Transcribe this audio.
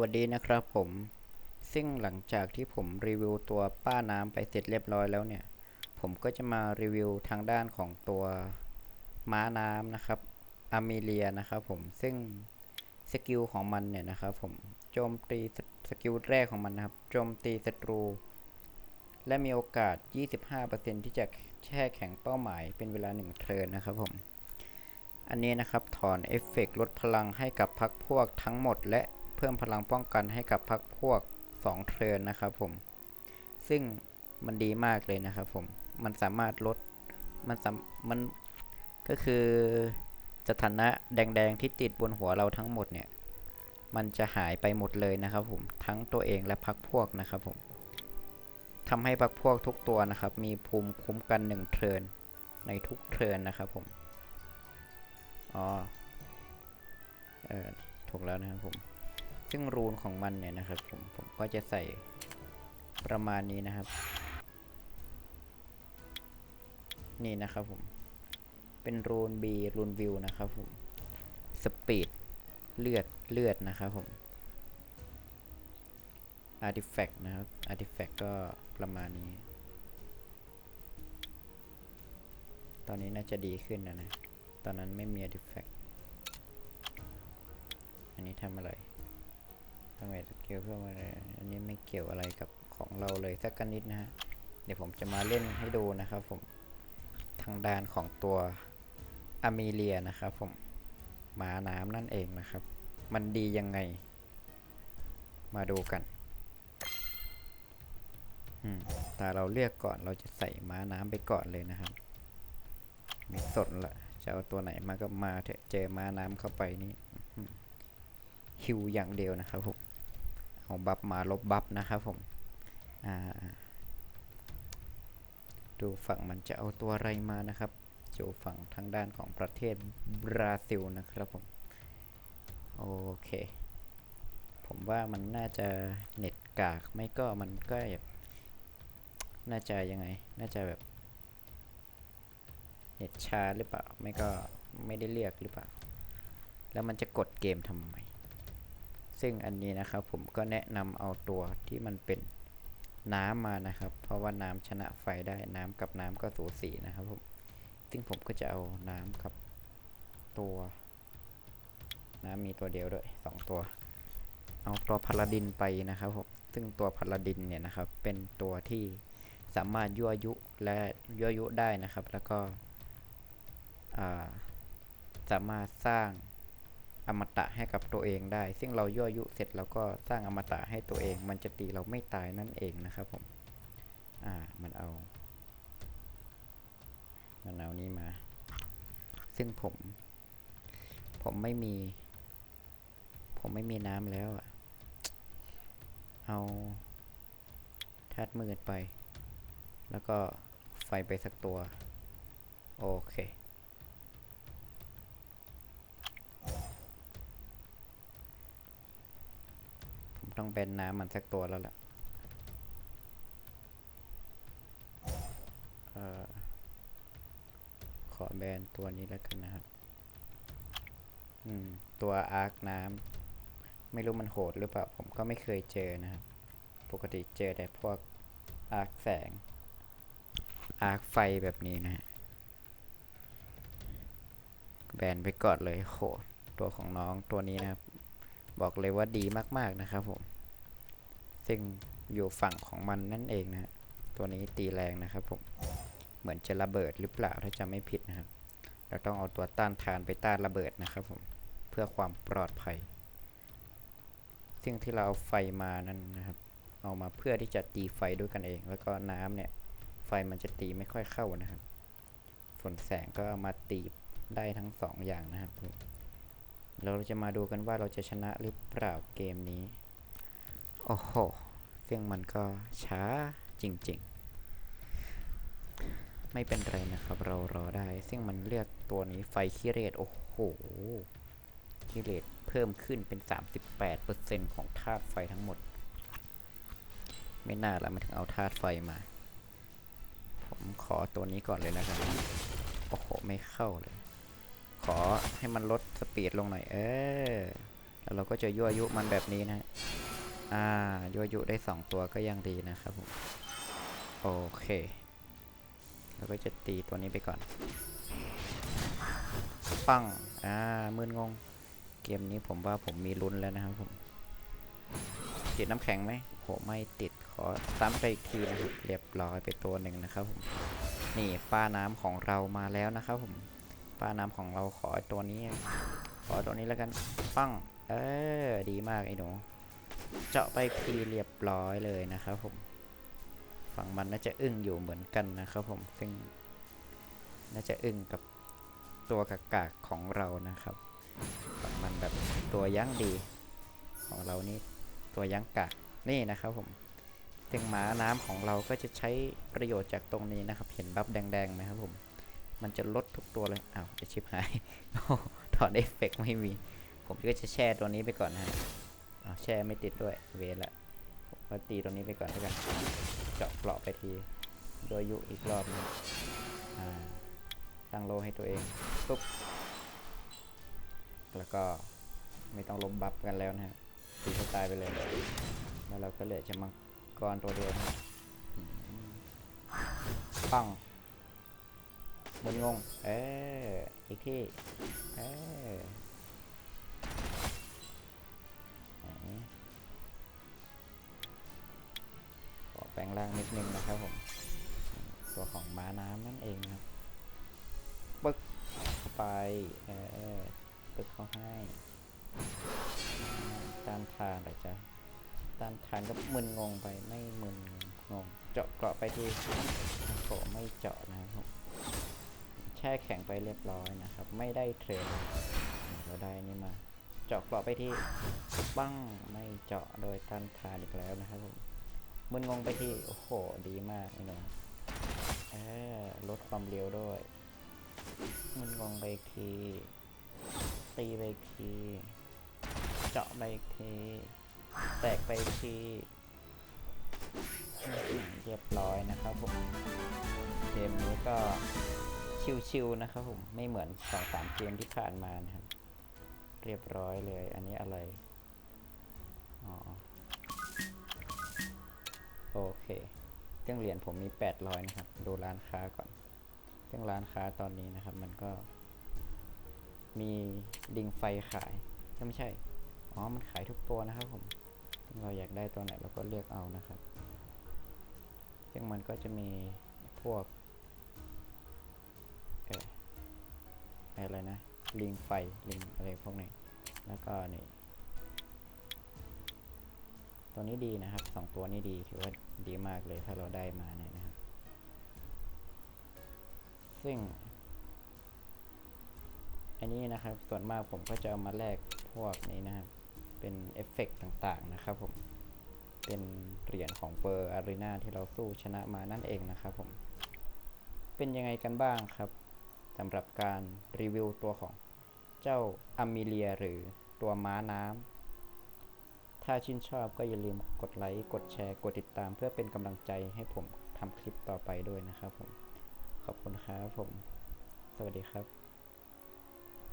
วัสดีนะครับผม ซึ่งหลังจากที่ผมรีวิวตัวป้าน้ำไปเสร็จเรียบร้อยแล้วเนี่ย ผมก็จะมารีวิวทางด้านของตัวม้าน้ำนะครับอามิเลียนะครับผม ซึ่งสกิลของมันเนี่ยนะครับผม โจมตีสสกิลแรกของมันนะครับ โจมตีศัตรู และมีโอกาส 25%ที่จะแช่แข็งเป้าหมายเป็นเวลา1เทิร์นนะครับผม อันนี้นะครับถอนเอฟเฟกลดพลังให้กับพักพวกทั้งหมดและ พิ่มพลังป้องกันให้กับพักพวก 2 เทิร์นนะครับผม ซึ่งมันดีมากเลยนะครับผม มันสามารถลด มันสามมันก็คือสถานะแดงๆที่ติดบนหัวเราทั้งหมดเนี่ย มันจะหายไปหมดเลยนะครับผม ทั้งตัวเองและพักพวกนะครับผมทำให้พักพวกทุกตัวนะครับ มีภูมิคุ้มกันหนึ่งเทิร์นในทุกเทิร์นนะครับผม อ๋อ เออถูกแล้วนะครับผม ซึ่งรูนของมันเนี่ยนะครับผมผมก็จะใส่ประมาณนี้นะครับ นี่นะครับผม เป็นรูน B รูนวิวนะครับผมสปีดเลือดเลือดนะครับผมอาร์ติแฟกต์นะครับอาร์ติแฟกต์ก็ประมาณนี้ ตอนนี้น่าจะดีขึ้นนะนะ ตอนนั้นไม่มี artifact อันนี้ทำอะไร ทำไมสเกลเพิ่มอะไรอันนี้ไม่เกี่ยวอะไรกับของเราเลยสักกันนิดนะฮะ เดี๋ยวผมจะมาเล่นให้ดูนะครับผม ทางด้านของตัวอ m มเลียนะครับผม หมาน้ำนั่นเองนะครับ มันดียังไง มาดูกันอืมแต่เราเลือกก่อนเราจะใส่ม้าน้ำไปก่อนเลยนะครับม่สนละจะเอาตัวไหนมาก็มาเถอะเจอม้าน้ำเข้าไปนี้ฮิวอย่างเดียวนะครับผม เอาบัฟมาลบบัฟนะครับผมดูฝั่งมันจะเอาตัวอะไรมานะครับดูฝั่งทางด้านของประเทศบราซิลนะครับผม โอเค ผมว่ามันน่าจะเน็ตกากไม่ก็มันก็แบบน่าจะยังไง น่าจะแบบ เน็ตช้าหรือเปล่า ไม่ก็ไม่ได้เรียกหรือเปล่า แล้วมันจะกดเกมทำไม ซึ่งอันนี้นะครับผมก็แนะนำเอาตัวที่มันเป็นน้ำมานะครับ เพราะว่าน้ำชนะไฟได้น้ำกับน้ำก็สูสีนะครับผมซึ่งผมก็จะเอาน้ำกับตัว น้ำมีตัวเดียวด้วยสองตัว เอาตัวพาลาดินไปนะครับผมซึ่งตัวพาลาดินเนี่ยนะครับ เป็นตัวที่สามารถยั่วยุและยั่วยุได้นะครับ แล้วก็สามารถสร้าง อมตะให้กับตัวเองได้ ซึ่งเรายั่วยุเสร็จแล้วก็สร้างอมตะให้ตัวเอง มันจะตีเราไม่ตายนั่นเองนะครับผม อ่า มันเอา มันเอานี้มา ซึ่งผม ผมไม่มี ผมไม่มีน้ำแล้วอะเอาธาตุมืดไป แล้วก็ไฟไปสักตัว โอเค ต้องเป็นน้ำมันสักตัวแล้วล่ะเอ่อขอแบนตัวนี้แล้วกันนะครับ อืม ตัวอาร์คน้ำ ไม่รู้มันโหดหรือเปล่า ผมก็ไม่เคยเจอนะครับ ปกติเจอแต่พวกอาร์คแสง อาร์คไฟแบบนี้นะฮะแบนไปก่อนเลยโหดตัวของน้องตัวนี้นะครับ บอกเลยว่าดีมาก ๆ นะครับผม ซึ่งอยู่ฝั่งของมันนั่นเองนะตัวนี้ตีแรงนะครับผม เหมือนจะระเบิดหรือเปล่าถ้าจำไม่ผิดนะครับ เราต้องเอาตัวต้านทานไปต้านระเบิดนะครับผม เพื่อความปลอดภัย ซึ่งที่เราเอาไฟมานั่นนะครับ เอามาเพื่อที่จะตีไฟด้วยกันเอง แล้วก็น้ำเนี่ย ไฟมันจะตีไม่ค่อยเข้านะครับ ส่วนแสงก็เอามาตีได้ทั้งสองอย่างนะครับ เราจะมาดูกันว่าเราจะชนะหรือเปล่าเกมนี้ โอ้โหซึ่งมันก็ช้าจริงๆ ไม่เป็นไรนะครับ เรารอได้ ซึ่งมันเลือกตัวนี้ไฟคิเรตโอ้โหคิเรตเพิ่มขึ้นเป็น 38%ของธาตุไฟทั้งหมด ไม่น่าละมันถึงเอาธาตุไฟมา ผมขอตัวนี้ก่อนเลยนะครับ โอ้โห ไม่เข้าเลย ขอให้มันลดสปีดลงหน่อย เออ แล้วเราก็จะยั่วยุมันแบบนี้นะ อ่า ยั่วยุได้สองตัวก็ยังดีนะครับผม โอเคเราก็จะตีตัวนี้ไปก่อน ปัง อ่า มืนงง เกมนี้ผมว่าผมมีลุ้นแล้วนะครับผม ติดน้ำแข็งไหมโหไม่ติด ขอซ้ำไปอีกทีนะครับ เรียบร้อยไปตัวหนึ่งนะครับผม นี่ป้าน้ำของเรามาแล้วนะครับผม ป้าน้ำของเราขอตัวนี้ ขอตัวนี้แล้วกัน ปังเออ ดีมากไอ้หนู เจาะไปอีกทีเรียบร้อยเลยนะครับผม ฝั่งมันน่าจะอึ้งอยู่เหมือนกันนะครับผม ซึ่ง น่าจะอึ้งกับตัวกากากๆของเรานะครับ ฝั่งมันแบบตัวยั้งดี ของเรานี่ตัวยั้งกากนี่นะครับผมซึ่งหมาน้ำของเราก็จะใช้ประโยชน์จากตรงนี้นะครับ เห็นบัฟแดงๆไหมครับผม มันจะลดทุกตัวเลย อ้าวไอชิบหายถอนเอฟเฟกต์ไม่มี ผมก็จะแช่ตัวนี้ไปก่อนนะฮะอ้าแช่ไม่ติดด้วย เวละผมก็ตีตัวนี้ไปก่อนแล้วกัน เจาะเปลาะไปที โดยยุอีกรอบหนึงอ่าตั้งโลให้ตัวเอง ปุ๊บ แล้วก็ไม่ต้องลบบัฟกันแล้วนะฮะตีเขาตายไปเลย แล้วเราก็เหลือจะมังกรตัวเดียวนะอืมปัง มึนงง เออ อีกที่ เออขอแปลงร่างนิดนึงนะครับผม ตัวของม้าน้ำนั่นเองครับ ปึ๊กเข้าไป เออ ปึ๊กเข้าให้ต้านทานเหรอจ๊ะต้านทานก็มึนงงไป ไม่มึนงง เจาะเกราะไปทีโอ้ไม่เจาะนะครับผม ช่แข็งไปเรียบร้อยนะครับ ไม่ได้เทรนเราได้นี่มา เจาะกราะไปที่ปั้งไม่เจาะโดยต้านทานอีกแล้วนะครับผมมึนงงไปที่ โอ้โห ดีมากไอ้หนูเออลดความเร็วด้วยมันงงไปอีกที ตีไปอีกที เจาะไปอีกที แตกไปอีกทีเรียบร้อยนะครับผม เกมนี้ก็ ชิวๆนะครับผมไม่เหมือนสองสามเกมที่ผ่านมานะครับ เรียบร้อยเลย อันนี้อะไรอ๋อโอเคเครื่องเหรียญผมมี 800 นะครับ ดูร้านค้าก่อนซึ่องร้านค้าตอนนี้นะครับ มันก็ มีลิงไฟขายก็ไม่ใช่ อ๋อ มันขายทุกตัวนะครับผม เราอยากได้ตัวไหนเราก็เลือกเอานะครับ ซึ่งมันก็จะมีพวก ลิงไฟลิงอะไรพวกนี้แล้วก็นี่ตัวนี้ดีนะครับสองตัวนี้ดีถือว่าดีมากเลยถ้าเราได้มาเนี่ยนะครับ ซึ่ง อันนี้นะครับส่วนมากผมก็จะเอามาแลกพวกนี้นะครับ เป็นเอฟเฟกต์ต่างๆนะครับผมเป็นเหรียญของเปอร์อารีนาที่เราสู้ชนะมานั่นเองนะครับผม เป็นยังไงกันบ้างครับ สำหรับการรีวิวตัวของเจ้าอเมิเลียหรือตัวม้าน้ำ ถ้าชื่นชอบก็อย่าลืมกดไลค์ กดแชร์ กดติดตาม เพื่อเป็นกำลังใจให้ผมทำคลิปต่อไปด้วยนะครับผม ขอบคุณครับผม สวัสดีครับ